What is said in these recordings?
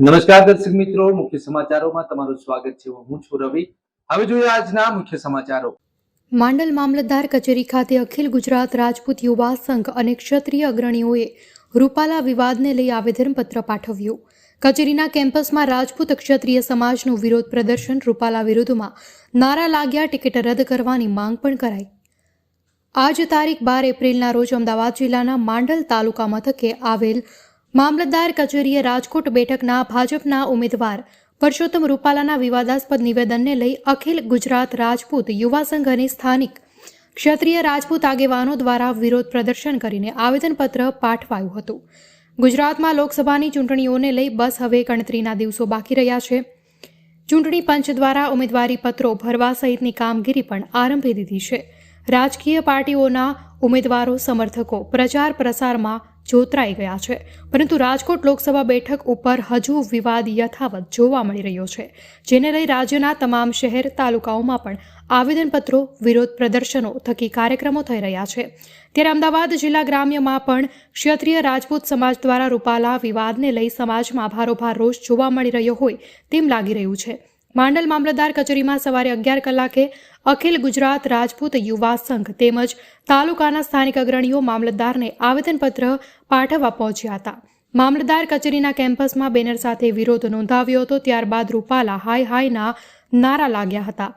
નમસ્કાર દર્શક મિત્રો, મુખ્ય સમાચારોમાં તમારું સ્વાગત છે. હું છું રવિ. હવે જોઈએ આજના મુખ્ય સમાચારો. માંડલ મામલતદાર કચેરી ખાતે અખિલ ગુજરાત રાજપૂત યુવા સંઘ અને ક્ષત્રિય અગ્રણીઓએ રૂપાલા વિવાદને લઈ આવેદનપત્ર પાઠવ્યું. કચેરીના કેમ્પસમાં રાજપૂત ક્ષત્રિય સમાજનું વિરોધ પ્રદર્શન રૂપાલા વિરુદ્ધમાં નારા લાગ્યા, ટિકિટ રદ કરવાની માંગ પણ કરાઈ. આજ તારીખ બાર એપ્રિલના રોજ અમદાવાદ જિલ્લાના માંડલ તાલુકા મથકે આવેલ મામલતદાર કચેરીએ રાજકોટ બેઠકના ભાજપના ઉમેદવાર પરસોત્તમ રૂપાલાના વિવાદાસ્પદ નિવેદનને લઈ અખિલ ગુજરાત રાજપૂત યુવા સંઘ અને સ્થાનિક ક્ષત્રિય રાજપૂત આગેવાનો દ્વારા વિરોધ પ્રદર્શન કરીને આવેદનપત્ર પાઠવાયું હતું. ગુજરાતમાં લોકસભાની ચૂંટણીઓને લઈ બસ હવે ગણતરીના દિવસો બાકી રહ્યા છે. ચૂંટણી પંચ દ્વારા ઉમેદવારી પત્રો ભરવા સહિતની કામગીરી પણ આરંભી દીધી છે. રાજકીય પાર્ટીઓના ઉમેદવારો, સમર્થકો પ્રચાર પ્રસારમાં જોતરાઈ ગયા છે. પરંતુ રાજકોટ લોકસભા બેઠક ઉપર હજુ વિવાદ યથાવત જોવા મળી રહ્યો છે, જેને લઈ રાજ્યના તમામ શહેર તાલુકાઓમાં પણ આવેદનપત્રો, વિરોધ પ્રદર્શનો થકી કાર્યક્રમો થઈ રહ્યા છે. ત્યારે અમદાવાદ જિલ્લા ગ્રામ્યમાં પણ ક્ષત્રિય રાજપૂત સમાજ દ્વારા રૂપાલા વિવાદને લઈ સમાજમાં ભારોભાર રોષ જોવા મળી રહ્યો હોય તેમ લાગી રહ્યું છે. માંડલ મામલતદાર કચેરીમાં સવારે અગિયાર કલાકે અખિલ ગુજરાત રાજપૂત યુવા સંઘ તેમજ તાલુકાના સ્થાનિક અગ્રણીઓ મામલતદારને આવેદનપત્ર પાઠવવા પહોંચ્યા હતા. મામલતદાર કચેરીના કેમ્પસમાં બેનર સાથે વિરોધ નોંધાવ્યો હતો, ત્યારબાદ રૂપાલા હાય હાયના નારા લાગ્યા હતા.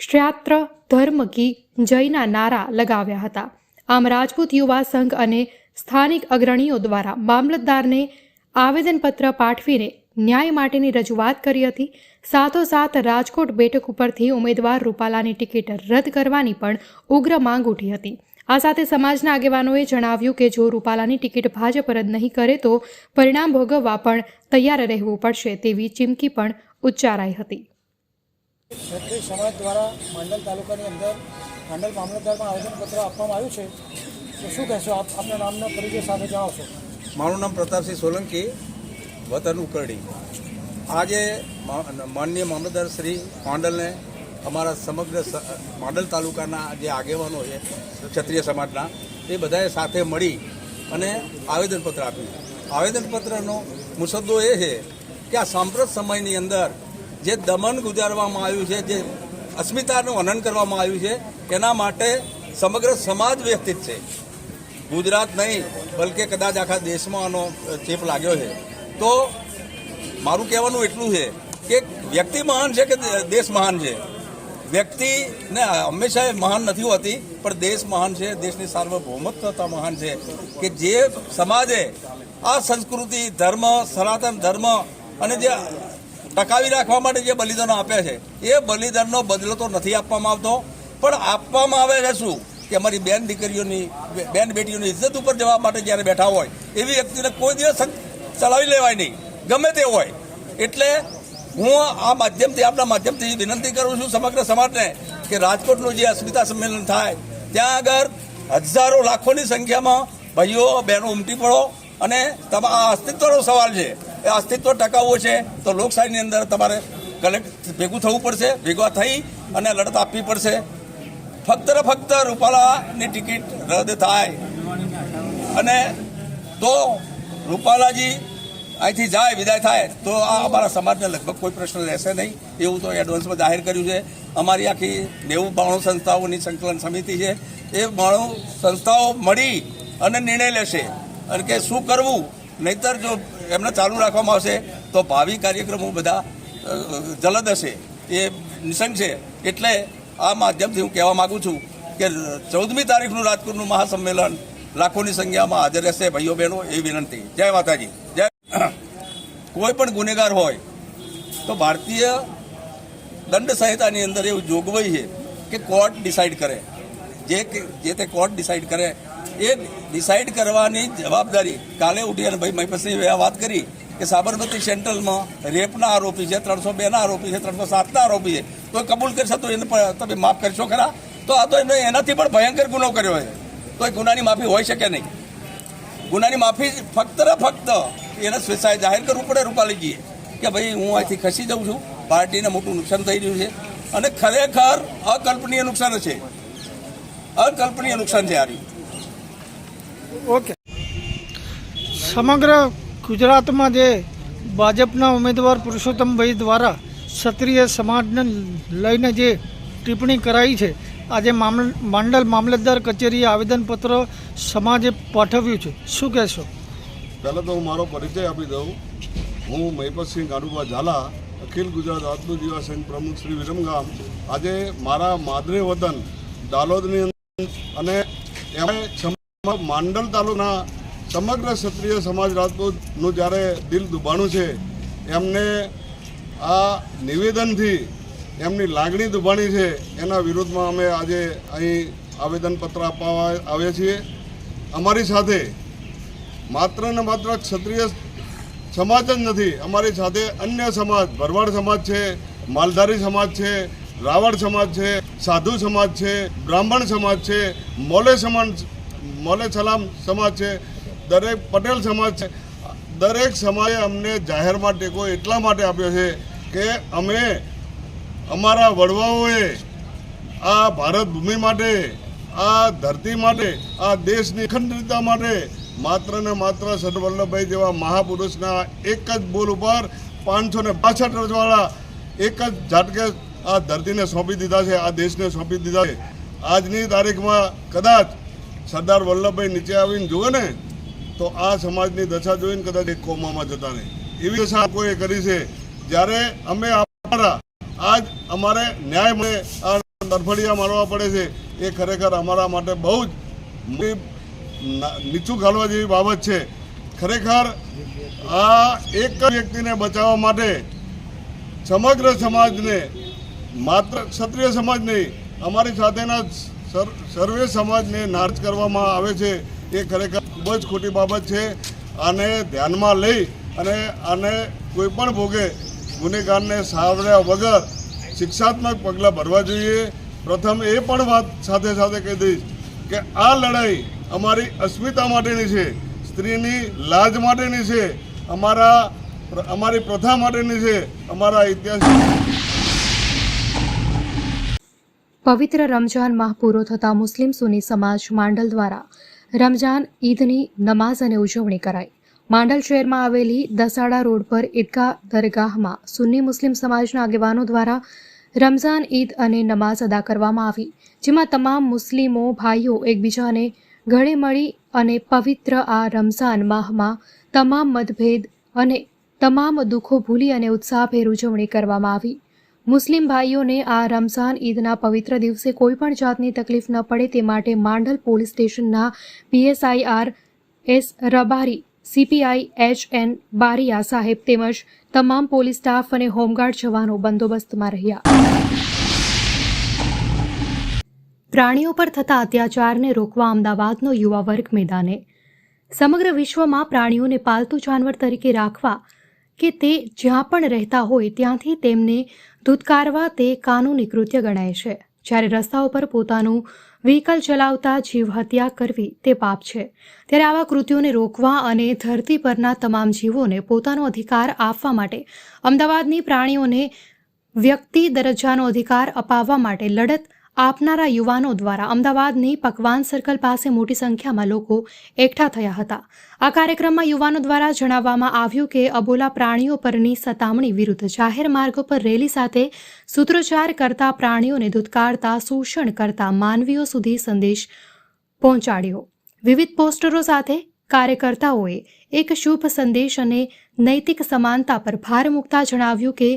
ક્ષાત્ર ધર્મ કી જયના નારા લગાવ્યા હતા. આમ રાજપૂત યુવા સંઘ અને સ્થાનિક અગ્રણીઓ દ્વારા મામલતદારને આવેદનપત્ર પાઠવીને ન્યાય માટેની રજૂઆત કરી હતી. સાથોસાથ રાજકોટ બેઠક ઉપરથી ઉમેદવાર રૂપાલાની ટિકિટ રદ કરવાની પણ ઉગ્ર માંગ ઉઠી હતી. આ સાથે સમાજના આગેવાનોએ જણાવ્યું કે જો રૂપાલાની ટિકિટ ભાજપ રદ નહીં કરે તો પરિણામ ભોગવવા પણ તૈયાર રહેવું પડશે તેવી ચીમકી પણ ઉચ્ચારાઈ હતી. ક્ષત્રિય સમાજ દ્વારા માંડલ તાલુકાની અંદર માંડલ મામલતદારમાં આવેદનપત્ર આપવામાં આવ્યું છે. તો શું કહેશો? આપ આપના નામનો પરિચય સાથે જણાવશો. મારું નામ પ્રતાપસિંહ સોલંકી. વતન ઉકરડી. આજે માનનીય મામલતદાર શ્રી પાંડલને અમારા સમગ્ર માંડલ તાલુકાના જે આગેવાનો છે, ક્ષત્રિય સમાજના, એ બધાએ સાથે મળી અને આવેદનપત્ર આપ્યું. આવેદનપત્રનો મુસદ્દો એ છે કે આ સાંપ્રત સમયની અંદર જે દમન ગુજારવામાં આવ્યું છે, જે અસ્મિતાનું હનન કરવામાં આવ્યું છે, એના માટે સમગ્ર સમાજ વ્યથિત છે. ગુજરાત નહીં, બલકે કદાચ આખા દેશમાં આનો ચેપ લાગ્યો છે. તો મારું કહેવાનું એટલું છે કે વ્યક્તિ મહાન છે કે દેશ મહાન છે? વ્યક્તિને હંમેશા મહાન નથી હોતી, પણ દેશ મહાન છે, દેશની સાર્વભૌમત્વતા મહાન છે કે જે સમાજે આ સંસ્કૃતિ, ધર્મ, સનાતન ધર્મ અને જે ટકાવી રાખવા માટે જે બલિદાનો આપ્યા છે, એ બલિદાનનો બદલો તો નથી આપવામાં આવતો. પણ આપવામાં આવે છે શું? કે અમારી બેન દીકરીઓની બેન બેટીઓની ઇજ્જત ઉપર જવા માટે જ્યારે બેઠા હોય, એવી વ્યક્તિને કોઈ દિવસ ચલાવી લેવાય નહીં ગમે તે હોય. એટલે હું આ માધ્યમથી આપણા માધ્યમથી વિનંતી કરું છું સમગ્ર સમાજને કે રાજકોટનું જે અસ્મિતા સંમેલન થાય, ત્યાં આગળ હજારો લાખોની સંખ્યામાં ભાઈઓ, બહેનો ઉમટી પડો અને આ અસ્તિત્વનો સવાલ છે. એ અસ્તિત્વ ટકાવવું છે તો લોકશાહીની અંદર તમારે કલેક્ટ ભેગું થવું પડશે, ભેગા થઈ અને લડત આપવી પડશે. ફક્ત ને ફક્ત રૂપાલાની ટિકિટ રદ થાય. અને તો રૂપાલાજી, અહીંથી જાય, વિદાય થાય, તો આ અમારા સમાજને લગભગ કોઈ પ્રશ્ન રહેશે નહીં. એવું તો એડવાન્સમાં જાહેર કર્યું છે. અમારી આખી નેવું બાણું સંસ્થાઓની સંકલન સમિતિ છે. એ બાણું સંસ્થાઓ મળી અને નિર્ણય લેશે. અને કે શું કરવું? નહીતર જો એમને ચાલુ રાખવામાં આવશે, તો ભાવિ કાર્યક્રમો બધા જલદ હશે. એ નિશંક છે. એટલે આ માધ્યમથી હું કહેવા માગું છું કે ચૌદમી તારીખનું રાજકોટનું મહાસંમેલન લાખોની સંખ્યામાં હાજર રહેશે ભાઈઓ બહેનો, એ વિનંતી. જય માતાજી. જય. કોઈ પણ ગુનેગાર હોય, તો ભારતીય દંડ સંહિતાની અંદર એવું જોગવાઈ છે કે કોર્ટ ડિસાઇડ કરે. જે જે તે કોર્ટ ડિસાઇડ કરે, એ ડિસાઇડ કરવાની જવાબદારી કાલે ઉઠી અને ભાઈ મહિપતસિંહે આ વાત કરી કે સાબરમતી સેન્ટ્રલમાં રેપના આરોપી છે, ત્રણસો બેના આરોપી છે, ત્રણસો સાતના આરોપી છે. તો કબૂલ કરશે તો એને તમે માફ કરશો ખરા? તો આ તો એને એનાથી પણ ભયંકર ગુનો કર્યો છે. તો એ ગુનાની માફી હોઈ શકે નહીં. ગુનાની માફી ફક્ત ને ફક્ત એને સ્વેચ્છાએ જાહેર કરવું પડે રૂપાલીજીએ. કે ભાઈ, હું અહીંથી ખસી જાઉં છું, પાર્ટીને મોટું નુકસાન થઈ રહ્યું છે. અને ખરેખર અકલ્પનીય નુકસાન છે. અકલ્પનીય નુકસાન છે આ ઓકે. સમગ્ર ગુજરાતમાં જે ભાજપના ઉમેદવાર પુરુષોત્તમભાઈ દ્વારા ક્ષત્રિય સમાજને લઈને જે ટિપ્પણી કરાઈ છે આજે માંડલ મામલતદાર કચેરીએ આવેદનપત્ર સમાજે પાઠવ્યું છે. શું કહેશો? પહેલાં તો હું મારો પરિચય આપી દઉં. હું મહિપતસિંહ ગાડુભા ઝાલા, અખિલ ગુજરાત આત્મજીવા સંઘ પ્રમુખ શ્રી વિરમગામ. આજે મારા માદરે વતન દાલોદની અંદર અને એમાં માંડલ તાલુકાના સમગ્ર ક્ષત્રિય સમાજ રાજપૂતનું જ્યારે દિલ દુભાણું છે, એમને આ નિવેદનથી એમની લાગણી દુભાણી છે, એના વિરોધમાં અમે આજે અહીં આવેદનપત્ર આપવા આવ્યા છીએ. અમારી સાથે માત્ર ને માત્ર ક્ષત્રિય સમાજ જ નથી, અમારી સાથે અન્ય સમાજ, ભરવાડ સમાજ છે, માલધારી સમાજ છે રાવણ સમાજ છે, સાધુ સમાજ છે, બ્રાહ્મણ સમાજ છે, મોલે સમાજ મોલે સલામ સમાજ છે, દરેક પટેલ સમાજ છે. દરેક સમાજે અમને જાહેરમાં ટેકો એટલા માટે આપ્યો છે કે અમે અમારા વડવાઓએ આ ભારત ભૂમિ માટે, આ ધરતી માટે, આ દેશની અખંડતા માટે માત્ર ને માત્ર સરદાર વલ્લભભાઈ જેવા મહાપુરુષના એક જ બોલ ઉપર પાંચસો ને પાસઠ વર્ષવાળા એક જ ઝાટકે આ ધરતીને સોંપી દીધા છે, આ દેશને સોંપી દીધા છે. આજની તારીખમાં કદાચ સરદાર વલ્લભભાઈ નીચે આવીને જુએ ને, તો આ સમાજની દશા જોઈને કદાચ એક કોમામાં જતા નહીં. એવી દશા કોઈએ કરી છે. જ્યારે અમે અમારા આજ અમારે ન્યાય મળે, આ તરફડિયા મારવા પડે છે, એ ખરેખર અમારા માટે બહુ જ નીચું ઘાલવા જેવી બાબત છે. ખરેખર આ એક વ્યક્તિને બચાવવા માટે સમગ્ર સમાજને, માત્ર ક્ષત્રિય સમાજ નહીં, અમારી સાથેના સર- સર્વે સમાજને નાર્જ કરવામાં આવે છે, એ ખરેખર ખૂબ જ ખોટી બાબત છે. આને ધ્યાનમાં લઈ અને આને કોઈ પણ ભોગે ગુનેગારને સાવર્યા વગર શિક્ષાત્મક પગલાં ભરવા જોઈએ. પ્રથમ એ પણ વાત સાથે સાથે કહી દઈશ કે આ લડાઈ અમારી અસ્મિતા માટેની છે, સ્ત્રીની લાજ માટેની છે, અમારા અમારી પ્રથા માટેની છે, અમારા ઇતિહાસ પવિત્ર રમજાન માહ પૂરો થતાં મુસ્લિમ સુની સમાજ માંડલ દ્વારા રમજાન ઈદની નમાઝ અને ઉજવણી કરાઈ. માંડલ શહેરમાં આવેલી દસાડા રોડ પર ઈદગાહ દરગાહમાં સુન્ની મુસ્લિમ સમાજના આગેવાનો દ્વારા રમઝાન, ઈદ અને નમાઝ અદા કરવામાં આવી, જેમાં તમામ મુસ્લિમો, ભાઈઓ એકબીજાને ગળે મળી અને પવિત્ર આ રમઝાન માહમાં તમામ મતભેદ અને તમામ દુઃખો ભૂલી અને ઉત્સાહભેર ઉજવણી કરવામાં આવી. મુસ્લિમ ભાઈઓને આ રમઝાન, ઈદના પવિત્ર દિવસે કોઈપણ જાતની તકલીફ ન પડે તે માટે માંડલ પોલીસ સ્ટેશનના PSI R S Rabari CPI H N Bariya સાહેબ તેમજ તમામ પોલીસ સ્ટાફ અને હોમગાર્ડ જવાનો બંદોબસ્તમાં રહ્યા. પ્રાણીઓ પર થતા અત્યાચારને રોકવા અમદાવાદનો યુવા વર્ગ મેદાને. સમગ્ર વિશ્વમાં પ્રાણીઓને પાલતુ જાનવર તરીકે રાખવા કે તે જ્યાં પણ રહેતા હોય ત્યાંથી તેમને ધૂતકારવા તે કાનૂની કૃત્ય ગણાય છે. જ્યારે રસ્તાઓ પર પોતાનું વ્હીકલ ચલાવતા જીવ હત્યા કરવી તે પાપ છે. ત્યારે આવા કૃત્યોને રોકવા અને ધરતી પરના તમામ જીવોને પોતાનો અધિકાર આપવા માટે, અમદાવાદની પ્રાણીઓને વ્યક્તિ દરજ્જાનો અધિકાર અપાવવા માટે લડત આપનારા યુવાનો દ્વારા અમદાવાદની પકવાન સર્કલ પાસે મોટી સંખ્યામાં લોકો એકઠા થયા હતા. આ કાર્યક્રમમાં યુવાનો દ્વારા જણાવવામાં આવ્યું કે અબોલા પ્રાણીઓ પરની સતામણી વિરુદ્ધ જાહેર માર્ગો પર રેલી સાથે સૂત્રોચ્ચાર કરતા પ્રાણીઓને ધૂતકાળતા શોષણ કરતા માનવીઓ સુધી સંદેશ પહોંચાડ્યો. વિવિધ પોસ્ટરો સાથે કાર્યકર્તાઓએ એક શુભ સંદેશ અને નૈતિક સમાનતા પર ભાર મૂકતા જણાવ્યું કે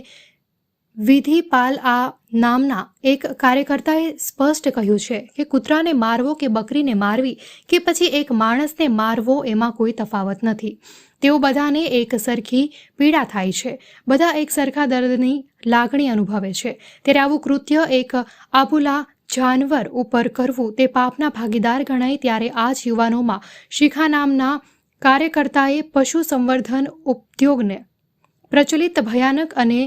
વિધિપાલ આ નામના એક કાર્યકર્તાએ સ્પષ્ટ કહ્યું છે કે કૂતરાને મારવો કે બકરીને મારવી કે પછી એક માણસને મારવો એમાં કોઈ તફાવત નથી. તેઓ બધાને એક સરખી પીડા થાય છે. બધા એક સરખા દર્દની લાગણી અનુભવે છે. ત્યારે આવું કૃત્ય એક આબુલા જાનવર ઉપર કરવું તે પાપના ભાગીદાર ગણાય ત્યારે આ જ યુવાનોમાં શિખા નામના કાર્યકર્તાએ પશુ સંવર્ધન ઉદ્યોગને પ્રચલિત ભયાનક અને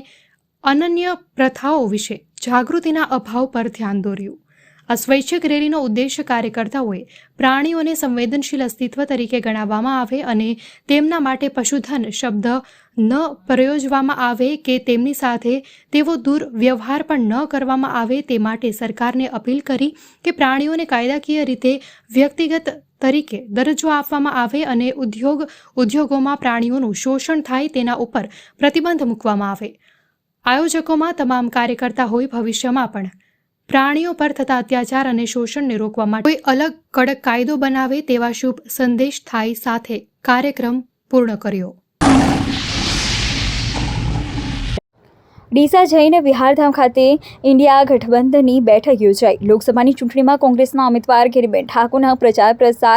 અનન્ય પ્રથાઓ વિશે જાગૃતિના અભાવ પર ધ્યાન દોર્યું. આ સ્વૈચ્છિક રેલીનો ઉદ્દેશ કાર્યકર્તાઓએ પ્રાણીઓને સંવેદનશીલ અસ્તિત્વ તરીકે ગણાવવામાં આવે અને તેમના માટે પશુધન શબ્દ ન પ્રયોજવામાં આવે કે તેમની સાથે તેવો દુર્વ્યવહાર પણ ન કરવામાં આવે તે માટે સરકારને અપીલ કરી કે પ્રાણીઓને કાયદાકીય રીતે વ્યક્તિગત તરીકે દરજ્જો આપવામાં આવે અને ઉદ્યોગ ઉદ્યોગોમાં પ્રાણીઓનું શોષણ થાય તેના ઉપર પ્રતિબંધ મૂકવામાં આવે. આયોજકોમાં તમામ કાર્યકર્તા હોય ભવિષ્યમાં પણ. પ્રાણીઓ પર થતા અત્યાચાર અને શોષણને રોકવા માટે કોઈ અલગ કડક કાયદો બનાવે તેવા શુભ સંદેશ થાય સાથે કાર્યક્રમ પૂર્ણ કર્યો. ડીસા જઈને વિહારધામ ખાતે ઇન્ડિયા ગઠબંધનની બેઠક યોજાઈ. લોકસભાની ચૂંટણીમાં કોંગ્રેસના ઉમેદવાર ગિરિબેન ઠાકોરના પ્રચાર પ્રસાર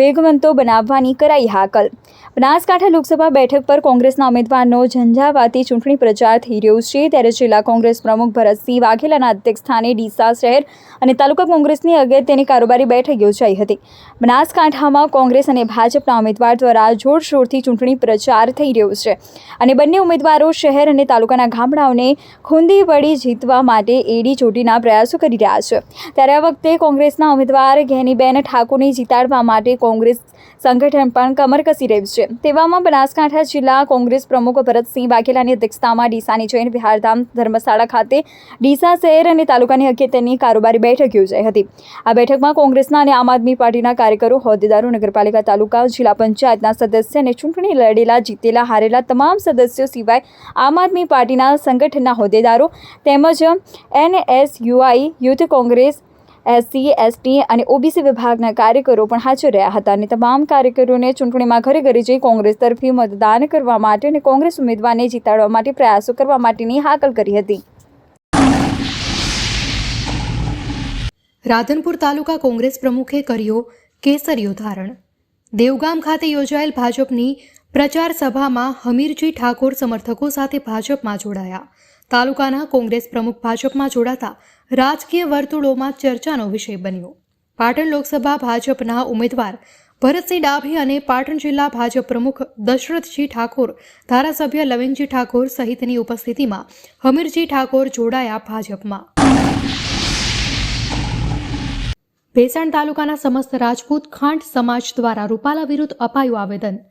વેગવંતો બનાવવાની કરાઈ હાકલ. બનાસકાંઠા લોકસભા બેઠક પર કોંગ્રેસના ઉમેદવારનો ઝંઝાવાતી ચૂંટણી પ્રચાર થઈ રહ્યો છે. ત્યારે જિલ્લા કોંગ્રેસ પ્રમુખ ભરતસિંહ વાઘેલાના અધ્યક્ષસ્થાને ડીસા શહેર અને તાલુકા કોંગ્રેસની અગત્યની કારોબારી બેઠક યોજાઈ હતી. બનાસકાંઠામાં કોંગ્રેસ અને ભાજપના ઉમેદવાર દ્વારા જોરશોરથી ચૂંટણી પ્રચાર થઈ રહ્યો છે અને બંને ઉમેદવારો શહેર અને તાલુકાના ગામડાઓને ખૂંદી વળી જીતવા માટે એડી ચોટીના પ્રયાસો કરી રહ્યા છે. ત્યારે આ વખતે કોંગ્રેસના ઉમેદવાર ઘેનીબેન ઠાકોરને જીતાડવા માટે કોંગ્રેસ સંગઠન પણ કમર કસી રહ્યું છે. તેવામાં બનાસકાંઠા જિલ્લા કોંગ્રેસ પ્રમુખ ભરતસિંહ વાઘેલાની અધ્યક્ષતામાં ડીસાની જૈન વિહારધામ ધર્મશાળા ખાતે ડીસા શહેર અને તાલુકાની અગત્યની કારોબારી બેઠક યોજાઈ હતી. આ બેઠકમાં કોંગ્રેસના અને આમ આદમી પાર્ટીના કાર્યકરો, હોદ્દેદારો, નગરપાલિકા તાલુકા, જિલ્લા પંચાયતના સદસ્ય અને ચૂંટણી લડેલા, જીતેલા, હારેલા તમામ સદસ્યો સિવાય આમ આદમી પાર્ટીના સંગઠનના હોદ્દેદારો તેમજ NSUI, youth Congress SC, ST અને ઓબીસી વિભાગના કાર્યકરો પણ હાજર રહ્યા હતા અને તમામ કાર્યકરોને ચૂંટણીમાં ઘરે ઘરે જઈ કોંગ્રેસ તરફી મતદાન કરવા માટે અને કોંગ્રેસ ઉમેદવારને જીતાડવા માટે પ્રયાસો કરવા માટેની હાકલ કરી હતી. રાધનપુર તાલુકા કોંગ્રેસ પ્રમુખે કર્યો કેસરીયો ધારણ. દેવગામ ખાતે યોજાયેલ ભાજપની પ્રચાર સભામાં હમીરજી ઠાકોર સમર્થકો સાથે ભાજપમાં જોડાયા. તાલુકાના કોંગ્રેસ પ્રમુખ ભાજપમાં જોડાતા રાજકીય વર્તુળોમાં ચર્ચાનો વિષય બન્યો. પાટણ લોકસભા ભાજપના ઉમેદવાર ભરતસિંહ ડાભી અને પાટણ જિલ્લા ભાજપ પ્રમુખ દશરથજી ઠાકોર, ધારાસભ્ય લવિનજી ઠાકોર સહિતની ઉપસ્થિતિમાં હમીરજી ઠાકોર જોડાયા ભાજપમાં. ભેસાણ તાલુકાના સમસ્ત રાજપૂત ખાંટ સમાજ દ્વારા રૂપાલા વિરુદ્ધ અપાયું આવેદન.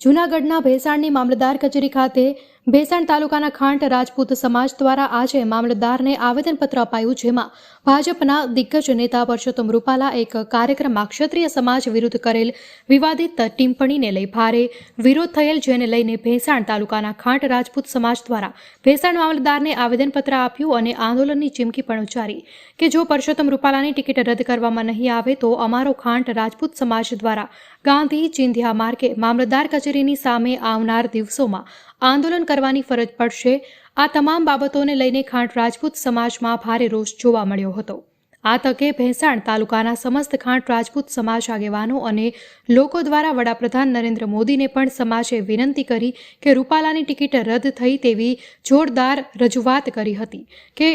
જૂનાગઢના ભેસાણની મામલતદાર કચેરી ખાતે ભેસાણ તાલુકાના ખાંટ રાજપૂત સમાજ દ્વારા આજે મામલતદારને આવેદનપત્ર અપાયું, જેમાં ભાજપના દિગ્ગજ નેતા પરસોત્તમ રૂપાલા એક કાર્યક્રમમાં ક્ષત્રિય સમાજ વિરુદ્ધ કરેલ વિવાદિત ટિપ્પણીને લઈ ભારે વિરોધ થયેલ, જેને લઈને ભેસાણ તાલુકાના ખાંટ રાજપૂત સમાજ દ્વારા ભેસાણ મામલતદારને આવેદનપત્ર આપ્યું અને આંદોલનની ચીમકી પણ ઉચ્ચારી કે જો પરસોત્તમ રૂપાલાની ટિકિટ રદ કરવામાં નહીં આવે, તો અમારો ખાંટ રાજપૂત સમાજ દ્વારા ગાંધી ચિંધ્યા માર્ગે મામલતદાર કચેરીની સામે આવનાર દિવસોમાં આંદોલન કરવાની ફરજ પડશે. આ તમામ બાબતોને લઈને ખાંટ રાજપૂત સમાજમાં ભારે રોષ જોવા મળ્યો હતો. આ તકે ભેંસાણ તાલુકાના સમસ્ત ખાંટ રાજપૂત સમાજ આગેવાનો અને લોકો દ્વારા વડાપ્રધાન નરેન્દ્ર મોદીને પણ સમાજે વિનંતી કરી કે રૂપાલાની ટિકિટ રદ થઈ તેવી જોરદાર રજૂઆત કરી હતી કે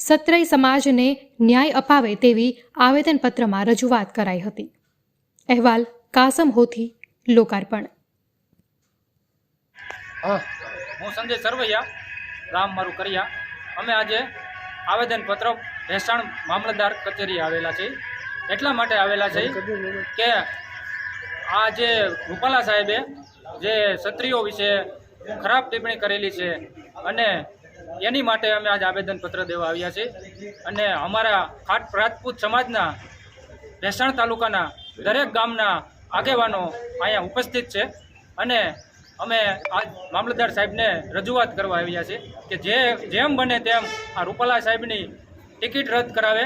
સત્રય સમાજને ન્યાય અપાવે તેવી આવેદનપત્રમાં રજૂઆત કરાઈ હતી. અહેવાલ, કાસમ હોથી, લોકાર્પણ. હું. સંજય સરવૈયા ગામ મારું કરિયા. અમે આજે આવેદનપત્ર ભેસાણ મામલતદાર કચેરી આવેલા છે એટલા માટે આવેલા છે કે આ જે રૂપાલા સાહેબે જે ક્ષત્રિયો વિશે ખરાબ ટિપ્પણી કરેલી છે અને એની માટે અમે આજે આવેદનપત્ર દેવા આવ્યા છીએ. અને અમારા ખાટ રાજપૂત સમાજના ભેસાણ તાલુકાના દરેક ગામના આગેવાનો અહીંયા ઉપસ્થિત છે. અને અમે આ મામલતદાર સાહેબને રજૂઆત કરવા આવ્યા છે કે જે જેમ બને તેમ આ રૂપાલા સાહેબની ટિકિટ રદ કરાવે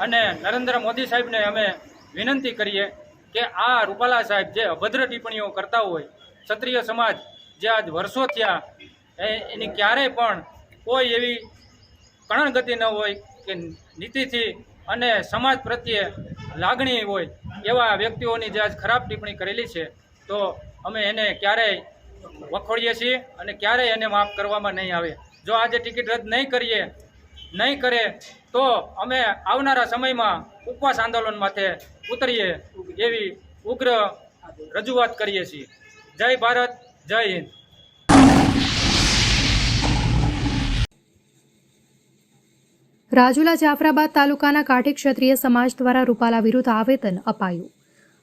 અને નરેન્દ્ર મોદી સાહેબને અમે વિનંતી કરીએ કે આ રૂપાલા સાહેબ જે અભદ્ર ટિપ્પણીઓ કરતા હોય, ક્ષત્રિય સમાજ જે આજ વર્ષો થયા એની ક્યારેય પણ કોઈ એવી કણગતિ ન હોય કે નીતિથી અને સમાજ પ્રત્યે લાગણી હોય એવા વ્યક્તિઓની જે આજ ખરાબ ટિપ્પણી કરેલી છે, તો અમે એને ક્યારેય વખોડીએ છીએ અને ક્યારેય એને માફ કરવામાં નહીં આવે. જો આજે ટિકિટ રદ નહીં કરીએ, નહીં કરે, તો અમે આવનારા સમયમાં ઉપવાસ આંદોલન માથે ઉતરીએ એવી ઉગ્ર રજૂઆત કરીએ છીએ. જય ભારત, જય હિન્દ. રાજુલા જાફરાબાદ તાલુકાના કાઠી ક્ષત્રિય સમાજ દ્વારા રૂપાલા વિરુદ્ધ આવેદન અપાયું.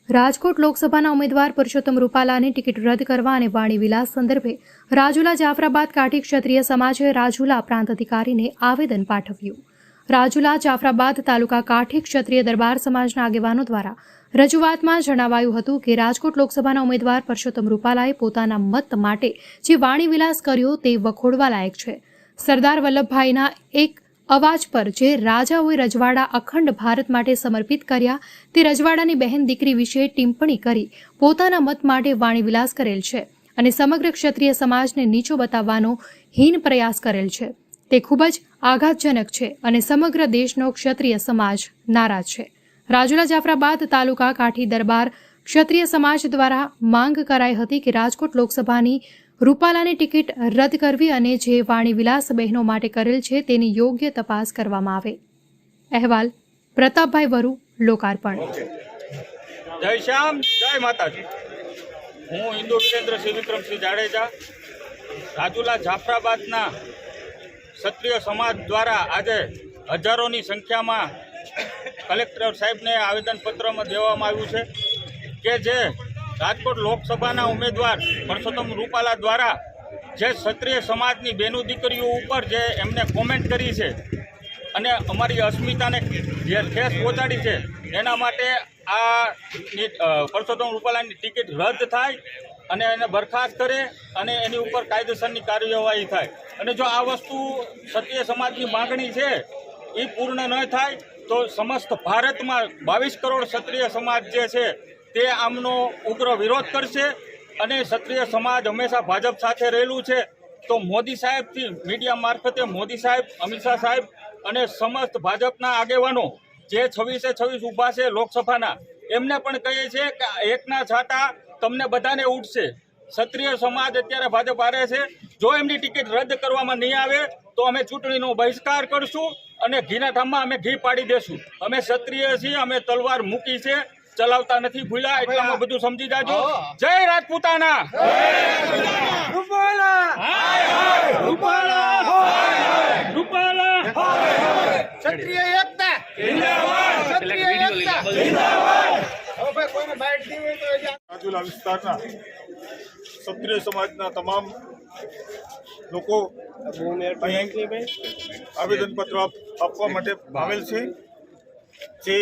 રાજકોટ લોકસભાના ઉમેદવાર પુરુષોત્તમ રૂપાલાની ટિકિટ રદ કરવા અને વાણી વિલાસ સંદર્ભે રાજુલા જાફરાબાદ કાઠી ક્ષત્રિય સમાજે રાજુલા પ્રાંત અધિકારીને આવેદન પાઠવ્યું. રાજુલા જાફરાબાદ તાલુકા કાઠી ક્ષત્રિય દરબાર સમાજના આગેવાનો દ્વારા રજૂઆતમાં જણાવાયું હતું કે રાજકોટ લોકસભાના ઉમેદવાર પરસોત્તમ રૂપાલાએ પોતાના મત માટે જે વાણી વિલાસ કર્યો તે વખોડવા લાયક છે. સરદાર વલ્લભભાઈના એક અવાજ પર જે રાજાઓએ રજવાડા અખંડ ભારત માટે સમર્પિત કર્યા, તે રજવાડાની બહેન દીકરી વિશે ટિપ્પણી કરી પોતાના મત માટે વાણીવિલાસ કરેલ છે અને સમગ્ર ક્ષત્રિય સમાજને નીચો બતાવવાનો હીન પ્રયાસ કરેલ છે. તે ખૂબ જ આઘાતજનક છે અને સમગ્ર દેશનો ક્ષત્રિય સમાજ નારાજ છે. રાજુલા જાફરાબાદ તાલુકા કાઠી દરબાર ક્ષત્રિય સમાજ દ્વારા માંગ કરાઈ હતી કે રાજકોટ લોકસભાની રૂપાલાની ટિકિટ રદ કરવી અને જે વાણી વિલાસ બહેનો માટે કરેલ છે તેની યોગ્ય તપાસ કરવામાં આવે. અહેવાલ, પ્રતાપભાઈ વરુ, લોકાર્પણ. જય શ્યામ, જય માતાજી. હું હિન્દુ શ્રી વિક્રમસિંહ જાડેજા, રાજુલા જાફરાબાદના ક્ષત્રિય સમાજ દ્વારા આજે હજારોની સંખ્યામાં કલેક્ટર સાહેબને આવેદનપત્રમાં દેવામાં આવ્યું છે કે જે રાજકોટ લોકસભાના ઉમેદવાર પરસોત્તમ રૂપાલા દ્વારા જે ક્ષત્રિય સમાજની બેનું દીકરીઓ ઉપર જે એમને કોમેન્ટ કરી છે અને અમારી અસ્મિતાને જે ઠેસ પહોંચાડી છે, એના માટે આ પરસોત્તમ રૂપાલાની ટિકિટ રદ થાય અને એને બરખાસ્ત કરે અને એની ઉપર કાયદેસરની કાર્યવાહી થાય. અને જો આ વસ્તુ ક્ષત્રિય સમાજની માગણી છે એ પૂર્ણ ન થાય, તો સમસ્ત ભારતમાં બાવીસ કરોડ ક્ષત્રિય સમાજ જે છે તે આમનો ઉગ્ર વિરોધ કરશે અને ક્ષત્રિય સમાજ હંમેશા ભાજપ સાથે રહેલું છે. તો મોદી સાહેબથી મીડિયા મારફતે મોદી સાહેબ, અમિત શાહ સાહેબ અને સમસ્ત ભાજપના આગેવાનો જે છવ્વીસે છવ્વીસ ઊભા છે લોકસભાના, એમને પણ કહીએ છીએ કે એકના છાંટા તમને બધાને ઉઠશે ક્ષત્રિય સમાજ અત્યારે ભાજપ હારે છે. જો એમની ટિકિટ રદ કરવામાં નહીં આવે, તો અમે ચૂંટણીનો બહિષ્કાર કરશું અને ઘીના ઠામમાં અમે ઘી પાડી દેશું. અમે ક્ષત્રિય છીએ, અમે તલવાર મૂકી છે. ચલાવતા નથી ભૂલ્યા એટલામાં બધું સમજી જાજો. જય રાજપૂતાના. રાજુલા વિસ્તારના ક્ષત્રિય સમાજના તમામ લોકો આવેદનપત્ર આપવા માટે આવેલ છે. જે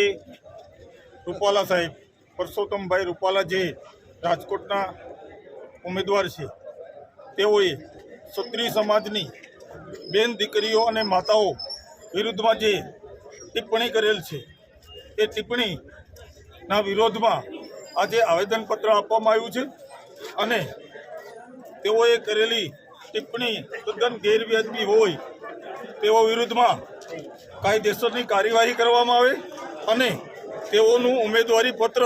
રૂપાલા સાહેબ, પરસોત્તમભાઈ રૂપાલા જે રાજકોટના ઉમેદવાર છે, તેઓએ ક્ષત્રિય સમાજની બેન દીકરીઓ અને માતાઓ વિરુદ્ધમાં જે ટિપ્પણી કરેલ છે, એ ટિપ્પણીના વિરોધમાં આજે આવેદનપત્ર આપવામાં આવ્યું છે અને તેઓએ કરેલી ટિપ્પણી તદ્દન ગેરવ્યાજબી હોય તેઓ વિરુદ્ધમાં કાયદેસરની કાર્યવાહી કરવામાં આવે અને તેઓનું ઉમેદવારી પત્ર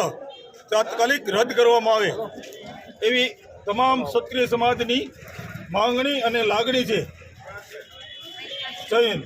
તાત્કાલિક રદ કરવામાં આવે. એવી તમામ ક્ષત્રિય સમાજની માંગણી અને લાગણી છે. જય હિન્દ.